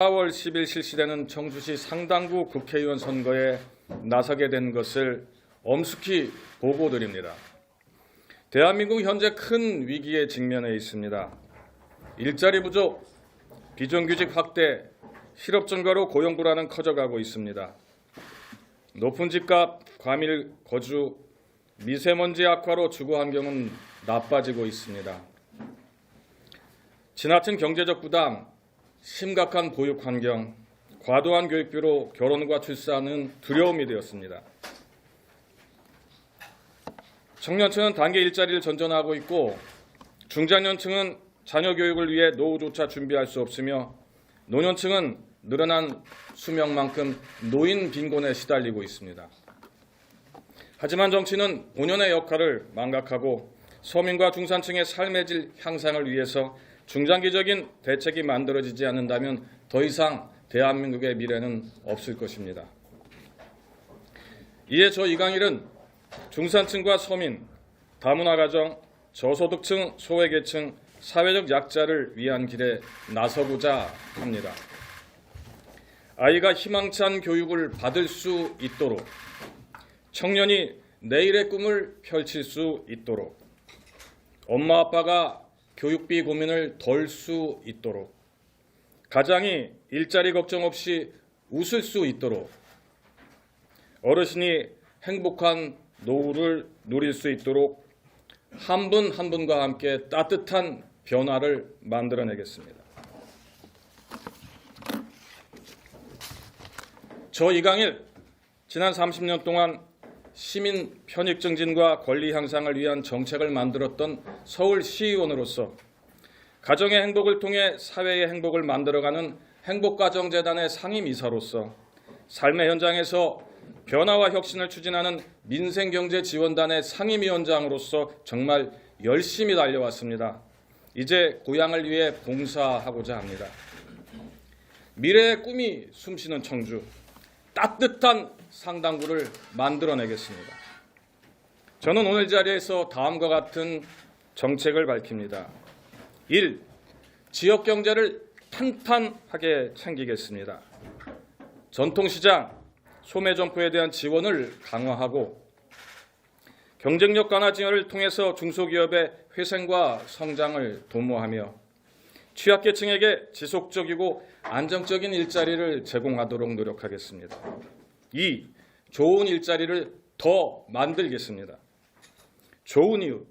4월 10일 실시되는 청주시 상당구 국회의원 선거에 나서게 된 것을 엄숙히 보고드립니다. 대한민국 현재 큰 위기에 직면해 있습니다. 일자리 부족, 비정규직 확대, 실업 증가로 고용 불안은 커져가고 있습니다. 높은 집값, 과밀 거주, 미세먼지 악화로 주거 환경은 나빠지고 있습니다. 지나친 경제적 부담, 심각한 보육 환경, 과도한 교육비로 결혼과 출산은 두려움이 되었습니다. 청년층은 단기 일자리를 전전하고 있고 중장년층은 자녀 교육을 위해 노후조차 준비할 수 없으며 노년층은 늘어난 수명만큼 노인 빈곤에 시달리고 있습니다. 하지만 정치는 본연의 역할을 망각하고 서민과 중산층의 삶의 질 향상을 위해서 중장기적인 대책이 만들어지지 않는다면 더 이상 대한민국의 미래는 없을 것입니다. 이에 저 이강일은 중산층과 서민, 다문화 가정, 저소득층, 소외계층, 사회적 약자를 위한 길에 나서고자 합니다. 아이가 희망찬 교육을 받을 수 있도록 청년이 내일의 꿈을 펼칠 수 있도록 엄마 아빠가 교육비 고민을 덜 수 있도록 가장이 일자리 걱정 없이 웃을 수 있도록 어르신이 행복한 노후를 누릴 수 있도록 한 분한 분과 함께 따뜻한 변화를 만들어내겠습니다. 저 이강일 지난 30년 동안 시민 편익 증진과 권리 향상을 위한 정책을 만들었던 서울시의원으로서 가정의 행복을 통해 사회의 행복을 만들어가는 행복가정재단의 상임이사로서 삶의 현장에서 변화와 혁신을 추진하는 민생경제지원단의 상임위원장으로서 정말 열심히 달려왔습니다. 이제 고향을 위해 봉사하고자 합니다. 미래의 꿈이 숨쉬는 청주, 따뜻한 상당구를 만들어내겠습니다. 저는 오늘 자리에서 다음과 같은 정책을 밝힙니다. 1. 지역 경제를 탄탄하게 챙기겠습니다. 전통시장, 소매점포에 대한 지원을 강화하고 경쟁력 강화 지원을 통해서 중소기업의 회생과 성장을 도모하며 취약계층에게 지속적이고 안정적인 일자리를 제공하도록 노력하겠습니다. 2. 좋은 일자리를 더 만들겠습니다. 좋은 이웃,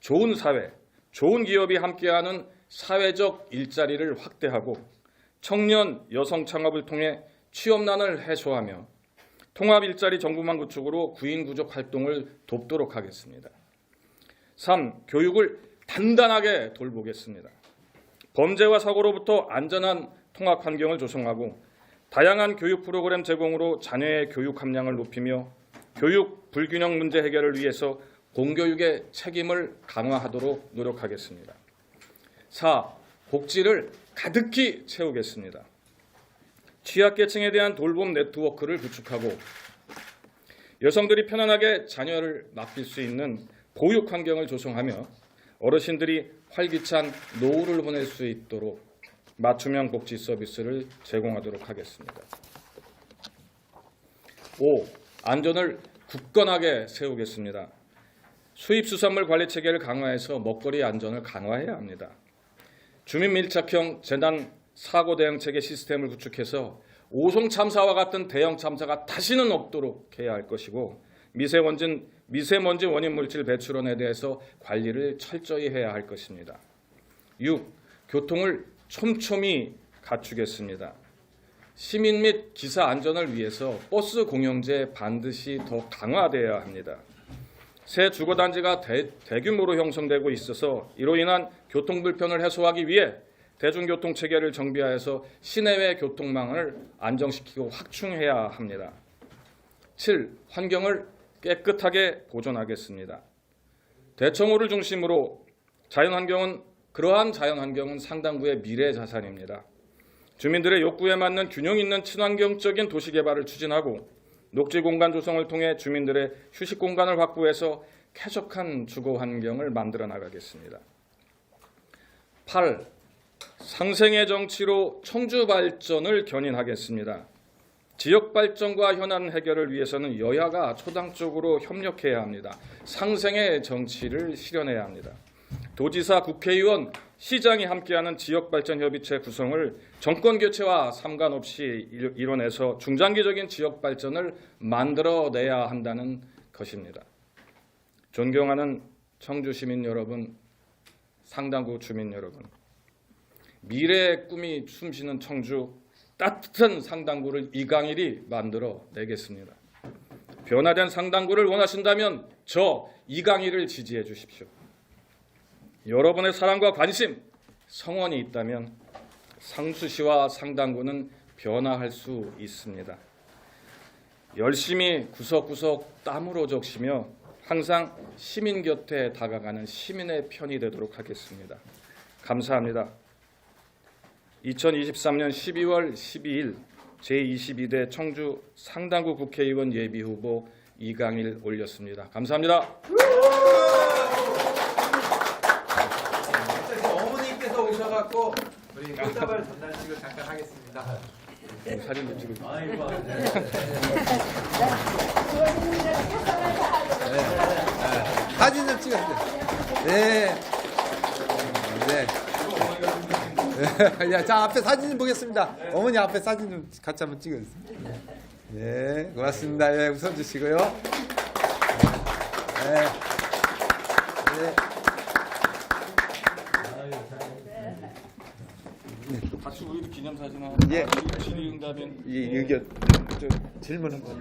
좋은 사회, 좋은 기업이 함께하는 사회적 일자리를 확대하고 청년 여성 창업을 통해 취업난을 해소하며 통합 일자리 정부망 구축으로 구인 구족 활동을 돕도록 하겠습니다. 3. 교육을 단단하게 돌보겠습니다. 범죄와 사고로부터 안전한 통학 환경을 조성하고 다양한 교육 프로그램 제공으로 자녀의 교육 함량을 높이며 교육 불균형 문제 해결을 위해서 공교육의 책임을 강화하도록 노력하겠습니다. 4. 복지를 가득히 채우겠습니다. 취약계층에 대한 돌봄 네트워크를 구축하고 여성들이 편안하게 자녀를 맡길 수 있는 보육 환경을 조성하며 어르신들이 활기찬 노후를 보낼 수 있도록 맞춤형 복지 서비스를 제공하도록 하겠습니다. 5. 안전을 굳건하게 세우겠습니다. 수입 수산물 관리 체계를 강화해서 먹거리 안전을 강화해야 합니다. 주민 밀착형 재난 사고 대응 체계 시스템을 구축해서 오송 참사와 같은 대형 참사가 다시는 없도록 해야 할 것이고 미세먼지 미세먼지 원인 물질 배출원에 대해서 관리를 철저히 해야 할 것입니다. 6. 교통을 촘촘히 갖추겠습니다. 시민 및 기사 안전을 위해서 버스 공영제 반드시 더 강화되어야 합니다. 새 주거단지가 대, 대규모로 형성되고 있어서 이로 인한 교통 불편을 해소하기 위해 대중교통 체계를 정비하여서 시내외 교통망을 안정시키고 확충해야 합니다. 7. 환경을 깨끗하게 보존하겠습니다. 대청호를 중심으로 자연환경은 그러한 자연환경은 상당부의 미래 자산입니다. 주민들의 욕구에 맞는 균형 있는 친환경적인 도시 개발을 추진하고 녹지 공간 조성을 통해 주민들의 휴식 공간을 확보해서 쾌적한 주거 환경을 만들어 나가겠습니다. 8. 상생의 정치로 청주 발전을 견인하겠습니다. 지역 발전과 현안 해결을 위해서는 여야가 초당적으로 협력해야 합니다. 상생의 정치를 실현해야 합니다. 도지사, 국회의원, 시장이 함께하는 지역 발전 협의체 구성을 정권 교체와 상관없이 일- 이뤄내서 중장기적인 지역 발전을 만들어내야 한다는 것입니다. 존경하는 청주 시민 여러분, 상당구 주민 여러분, 미래의 꿈이 숨쉬는 청주 따뜻한 상당구를 이강일이 만들어 내겠습니다. 변화된 상당구를 원하신다면 저 이강일을 지지해 주십시오. 여러분의 사랑과 관심, 성원이 있다면 상수시와 상당구는 변화할 수 있습니다. 열심히 구석구석 땀으로 적시며 항상 시민 곁에 다가가는 시민의 편이 되도록 하겠습니다. 감사합니다. 2023년 12월 12일 제22대 청주 상당구 국회의원 예비후보 이강일 올렸습니다. 감사합니다. 어머니께서 오셔갖고 우리 꽃다발 전달식을 잠깐 하겠습니다. 사진도 찍고 사진 좀 찍어주세요. 네. 네. 야, 자 앞에 사진 좀 보겠습니다. 어머니 앞에 사진 좀 같이 한번 찍어주세요. 네, 고맙습니다. 예, 웃어 주시고요. 네. 네. 같이 우리도 기념사진 하나 예. 질의응답인 이 의견 좀 질문은 거.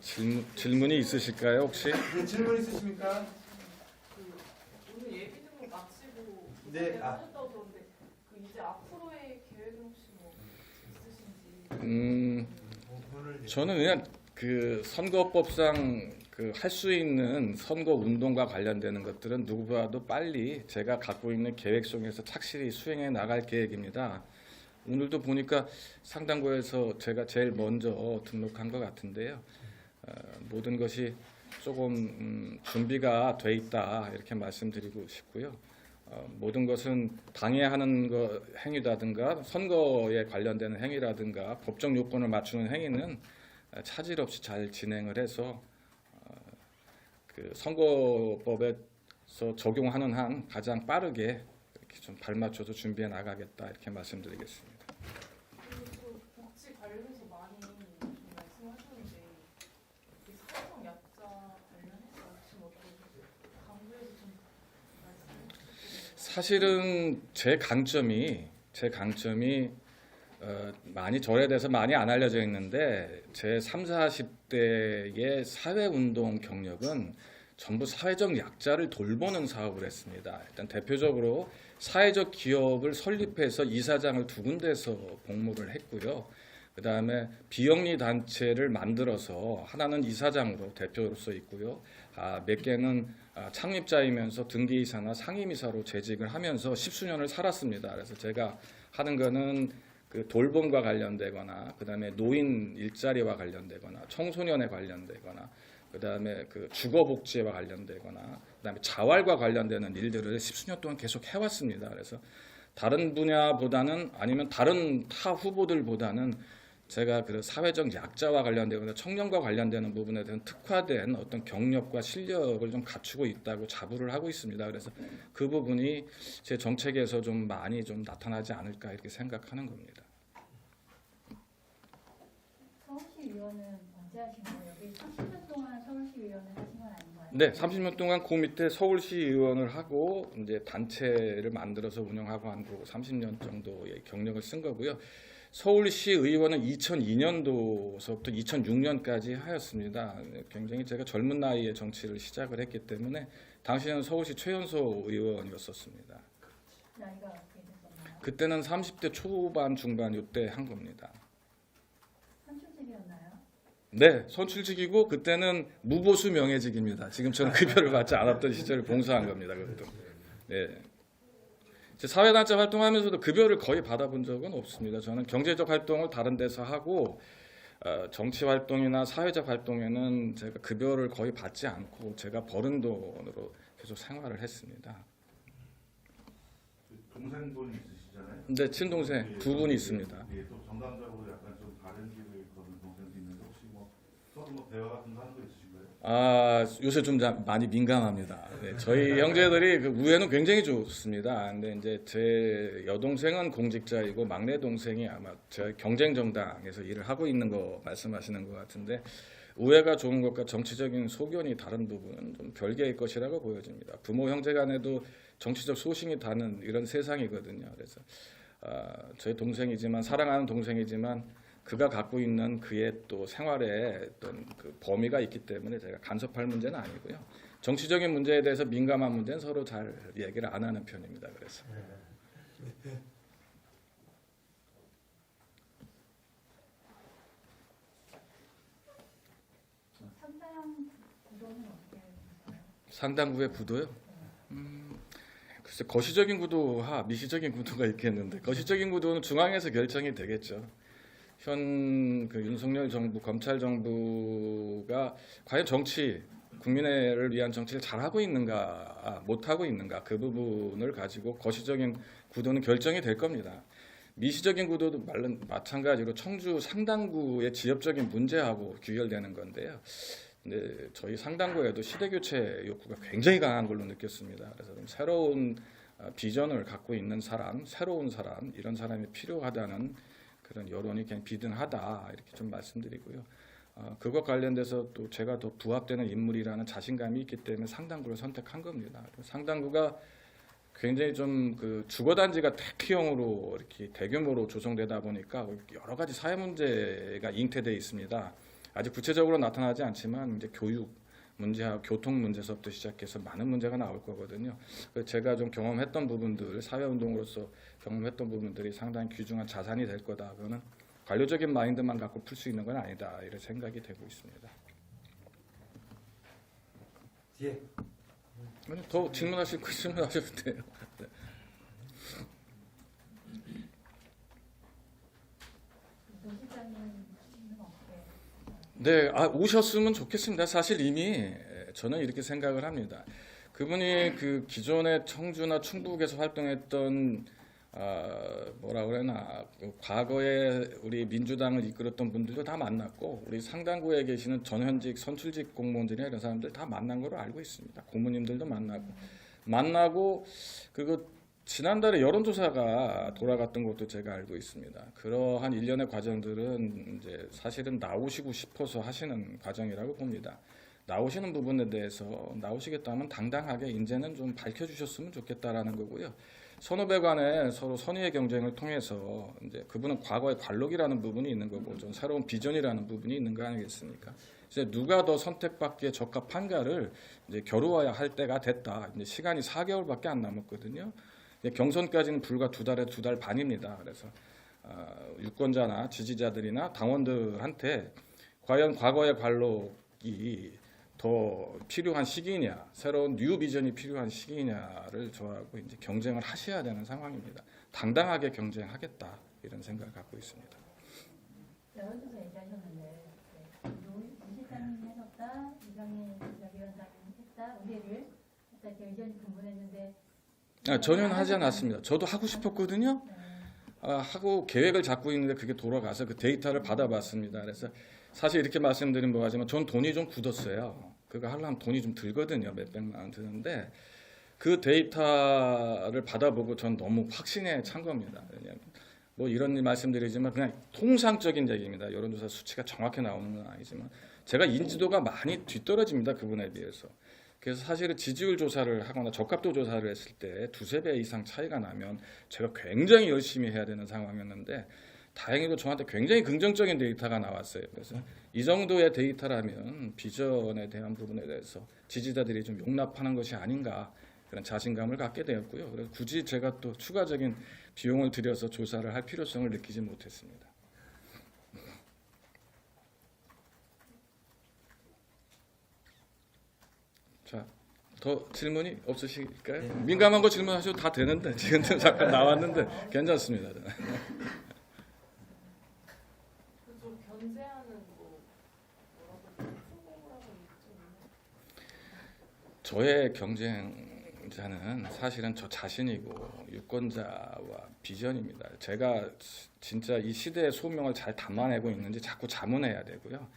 질문, 질문이 있으실까요 혹시? 네, 질문 있으십니까? 오늘 예비 등록 마치고 네, 네, 아. 하셨다고 들었는데 그 이제 앞으로의 계획은 혹시 뭐 있으신지 음, 저는 그냥 그 선거법상 그 할 수 있는 선거 운동과 관련되는 것들은 누구보다도 빨리 제가 갖고 있는 계획 속에서 착실히 수행해 나갈 계획입니다. 오늘도 보니까 상당구에서 제가 제일 먼저 등록한 것 같은데요. 어, 모든 것이 조금 음, 준비가 돼 있다 이렇게 말씀드리고 싶고요. 어, 모든 것은 당해하는 거 행위라든가 선거에 관련되는 행위라든가 법적 요건을 맞추는 행위는 어, 차질 없이 잘 진행을 해서 어, 그 선거법에서 적용하는 한 가장 빠르게 이렇게 좀 발맞춰서 준비해 나가겠다 이렇게 말씀드리겠습니다. 그리고 그 복지 관련해서 많이 좀 말씀하셨는데 그 사회적 약자 관련해서 혹시 뭐 어떻게 강조해서 좀 말씀해 주시면 사실은 제 강점이 제 강점이 어, 많이 저에 대해서 많이 안 알려져 있는데 제 3, 40대의 사회 운동 경력은 전부 사회적 약자를 돌보는 사업을 했습니다. 일단 대표적으로 사회적 기업을 설립해서 이사장을 두 군데서 복무를 했고요. 그 다음에 비영리 단체를 만들어서 하나는 이사장으로 대표로서 있고요. 아, 몇 개는 아, 창립자이면서 등기이사나 상임이사로 재직을 하면서 십수년을 살았습니다. 그래서 제가 하는 거는 그 돌봄과 관련되거나 그다음에 노인 일자리와 관련되거나 청소년에 관련되거나 그다음에 그 주거 복지와 관련되거나 그다음에 자활과 관련되는 일들을 십수년 동안 계속 해왔습니다. 그래서 다른 분야보다는 아니면 다른 타 후보들보다는 제가 그 사회적 약자와 관련되거나 청년과 관련되는 부분에 대한 특화된 어떤 경력과 실력을 좀 갖추고 있다고 자부를 하고 있습니다. 그래서 그 부분이 제 정책에서 좀 많이 좀 나타나지 않을까 이렇게 생각하는 겁니다. 서울시 의원은 언제 하신 거예요? 여기 30년 동안 서울시 의원을 하신 건 아닌 거 아니에요? 네, 30년 동안 그 밑에 서울시 의원을 하고 이제 단체를 만들어서 운영하고 한 거고 30년 정도의 경력을 쓴 거고요. 서울시 의원은 2002년도서부터 2006년까지 하였습니다. 굉장히 제가 젊은 나이에 정치를 시작을 했기 때문에 당시에는 서울시 최연소 의원이었었습니다. 나이가 어떻게 됐었나요? 그때는 30대 초반 중반 이때 한 겁니다. 선출직이었나요? 네, 선출직이고 그때는 무보수 명예직입니다. 지금처럼 급여를 받지 않았던 시절을 봉사한 겁니다. 그것도. 네. 제 사회 단체 활동하면서도 급여를 거의 받아본 적은 없습니다. 저는 경제적 활동을 다른 데서 하고 어, 정치 활동이나 사회적 활동에는 제가 급여를 거의 받지 않고 제가 버는 돈으로 계속 생활을 했습니다. 동생분이 있으시잖아요. 근데 친동생 예, 두 분이 예, 있습니다. 예, 또 정당적으로 약간 좀 다른 길을 걷는 동생도 있는데 혹시 뭐 서로 뭐 대화 같은 거 하는 거 있으신가요? 아 요새 좀 자- 많이 민감합니다. 네, 저희 형제들이 그 우애는 굉장히 좋습니다. 근데 이제 제 여동생은 공직자이고 막내 동생이 아마 제 경쟁 정당에서 일을 하고 있는 거 말씀하시는 것 같은데 우애가 좋은 것과 정치적인 소견이 다른 부분은 좀 별개의 것이라고 보여집니다. 부모 형제 간에도 정치적 소신이 다는 이런 세상이거든요. 그래서 아, 저희 동생이지만 사랑하는 동생이지만 그가 갖고 있는 그의 또 생활에 어떤 그 범위가 있기 때문에 제가 간섭할 문제는 아니고요. 정치적인 문제에 대해서 민감한 문제는 서로 잘 얘기를 안 하는 편입니다. 그래서 상당 구도는 어떻게 되나요? 상당부의 구도요. 음, 글쎄 거시적인 구도와 미시적인 구도가 있겠는데 거시적인 구도는 중앙에서 결정이 되겠죠. 현 그 윤석열 정부 검찰 정부가 과연 정치 국민을 위한 정치를 잘 하고 있는가 아, 못 하고 있는가 그 부분을 가지고 거시적인 구도는 결정이 될 겁니다. 미시적인 구도도 말른 마찬가지로 청주 상당구의 지역적인 문제하고 귀결되는 건데요. 근데 저희 상당구에도 시대 교체 욕구가 굉장히 강한 걸로 느꼈습니다. 그래서 좀 새로운 어, 비전을 갖고 있는 사람, 새로운 사람 이런 사람이 필요하다는 그런 여론이 그냥 비등하다 이렇게 좀 말씀드리고요. 어, 그것 관련돼서 또 제가 더 부합되는 인물이라는 자신감이 있기 때문에 상당구를 선택한 겁니다. 상당구가 굉장히 좀 그 주거단지가 택형으로 이렇게 대규모로 조성되다 보니까 여러 가지 사회 문제가 잉태돼 있습니다. 아직 구체적으로 나타나지 않지만 이제 교육 문제하고 교통 문제서부터 시작해서 많은 문제가 나올 거거든요. 그래서 제가 좀 경험했던 부분들 사회운동으로서 경험했던 부분들이 상당히 귀중한 자산이 될 거다. 그거는 관료적인 마인드만 갖고 풀 수 있는 건 아니다. 이런 생각이 되고 있습니다. 뒤에 아니, 더 질문하실 거 질문하셔도 돼요. 노 실장님은 어떻게 네, 아, 오셨으면 좋겠습니다. 사실 이미 저는 이렇게 생각을 합니다. 그분이 그 기존의 청주나 충북에서 활동했던 아, 뭐라 그러나 그 과거에 우리 민주당을 이끌었던 분들도 다 만났고 우리 상당구에 계시는 전현직 선출직 공무원들이나 이런 사람들 다 만난 걸로 알고 있습니다. 고모님들도 만나고 만나고 그거 지난달에 여론조사가 돌아갔던 것도 제가 알고 있습니다. 그러한 일련의 과정들은 이제 사실은 나오시고 싶어서 하시는 과정이라고 봅니다. 나오시는 부분에 대해서 나오시겠다면 당당하게 이제는 좀 밝혀주셨으면 좋겠다라는 거고요. 선후배 간에 서로 선의의 경쟁을 통해서 이제 그분은 과거의 관록이라는 부분이 있는 거고 좀 새로운 비전이라는 부분이 있는 거 아니겠습니까? 이제 누가 더 선택받기에 적합한가를 이제 겨루어야 할 때가 됐다. 이제 시간이 4개월밖에 안 남았거든요. 경선까지는 불과 두 달에 두 달 반입니다. 그래서 아, 유권자나 지지자들이나 당원들한테 과연 과거의 관록이 더 필요한 시기냐, 새로운 뉴 비전이 필요한 시기냐를 저하고 이제 경쟁을 하셔야 되는 상황입니다. 당당하게 경쟁하겠다 이런 생각을 갖고 있습니다. 얘기하셨는데 네. 실장님 하셨다, 이강인 지자위원장님 했다, 우리를 했다 이렇게 의견이 분분했는데 아, 전혀 하지 않았습니다. 저도 하고 싶었거든요. 네. 아, 하고 계획을 잡고 있는데 그게 돌아가서 그 데이터를 받아봤습니다. 그래서 사실 이렇게 말씀드리면 뭐하지만 전 돈이 좀 굳었어요. 그거 하려면 돈이 좀 들거든요. 몇백만 원 드는데 그 데이터를 받아보고 전 너무 확신에 찬 겁니다. 왜냐하면 뭐 이런 일 말씀드리지만 그냥 통상적인 얘기입니다. 여론조사 수치가 정확히 나오는 건 아니지만 제가 인지도가 많이 뒤떨어집니다. 그분에 비해서. 그래서 사실은 지지율 조사를 하거나 적합도 조사를 했을 때 두세 배 이상 차이가 나면 제가 굉장히 열심히 해야 되는 상황이었는데 다행히도 저한테 굉장히 긍정적인 데이터가 나왔어요. 그래서 이 정도의 데이터라면 비전에 대한 부분에 대해서 지지자들이 좀 용납하는 것이 아닌가 그런 자신감을 갖게 되었고요. 그래서 굳이 제가 또 추가적인 비용을 들여서 조사를 할 필요성을 느끼지 못했습니다. 자, 더 질문이 없으실까요? 민감한 거 질문하셔도 다 되는데 지금 잠깐 나왔는데 괜찮습니다. 저의 경쟁자는 사실은 저 자신이고 유권자와 비전입니다. 제가 진짜 이 시대의 소명을 잘 담아내고 있는지 자꾸 자문해야 되고요.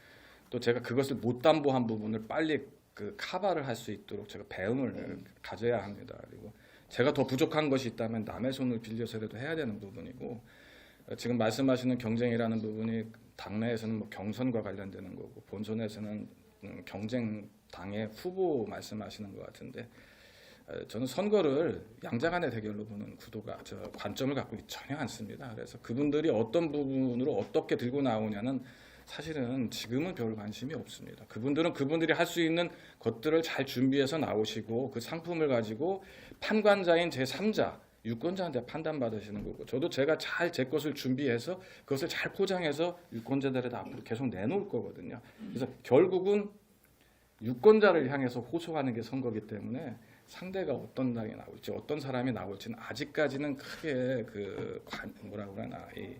또 제가 그것을 못 담보한 부분을 빨리 그 카바를 할 수 있도록 제가 배움을 가져야 합니다. 그리고 제가 더 부족한 것이 있다면 남의 손을 빌려서라도 해야 되는 부분이고 어, 지금 말씀하시는 경쟁이라는 부분이 당내에서는 뭐 경선과 관련되는 거고 본선에서는 음, 경쟁 당의 후보 말씀하시는 것 같은데 어, 저는 선거를 양자간의 대결로 보는 구도가 저 관점을 갖고 전혀 않습니다. 그래서 그분들이 어떤 부분으로 어떻게 들고 나오냐는 사실은 지금은 별 관심이 없습니다. 그분들은 그분들이 할 수 있는 것들을 잘 준비해서 나오시고 그 상품을 가지고 판관자인 제 3자 유권자한테 판단받으시는 거고 저도 제가 잘 제 것을 준비해서 그것을 잘 포장해서 유권자들에게 앞으로 계속 내놓을 거거든요. 그래서 결국은 유권자를 향해서 호소하는 게 선거기 때문에 상대가 어떤 당이 나올지 어떤 사람이 나올지는 아직까지는 크게 그 관, 뭐라 그러나 이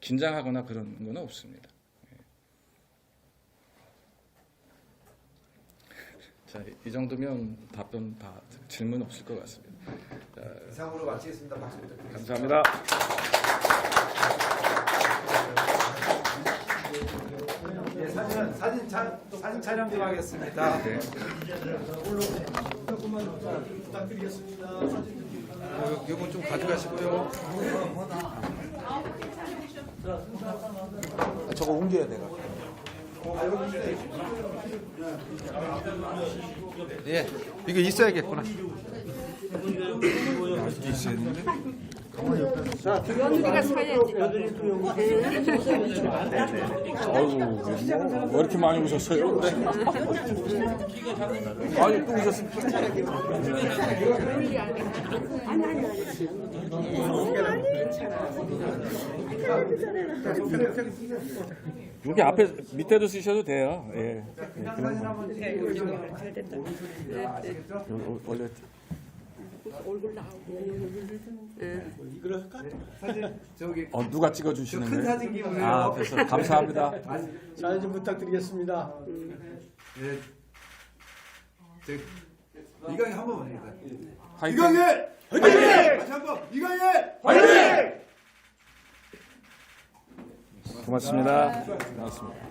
긴장하거나 그런 건 없습니다. 자, 이 정도면 답변 다 질문 없을 것 같습니다. 이상으로 마치겠습니다. 박수 부탁드리겠습니다. 감사합니다. 예, 사진 사진 촬 사진 촬영 좀 하겠습니다. 네. 요, 요건 좀 가져가시고요. 아, 저거 옮겨야 돼가. 예, 이거 있어야겠구나. 있어야 되는데. 아이고, 뭐, 왜 이렇게 많이 오셨어요? 네. 아니, 또 오셨습니까? 여기 앞에 밑에도 쓰셔도 돼요. 예. 예, 그런 거. 요- 원래 사진 저기 어, 누가 찍어주시는 큰 거예요? 사진 기분으로. 아, 그래서 감사합니다. 사진 좀 부탁드리겠습니다. 예. 저 이강이 한 번만 해주세요. 화이팅! 이강이 화이팅! 다시 한번 이강이 고맙습니다. 고맙습니다.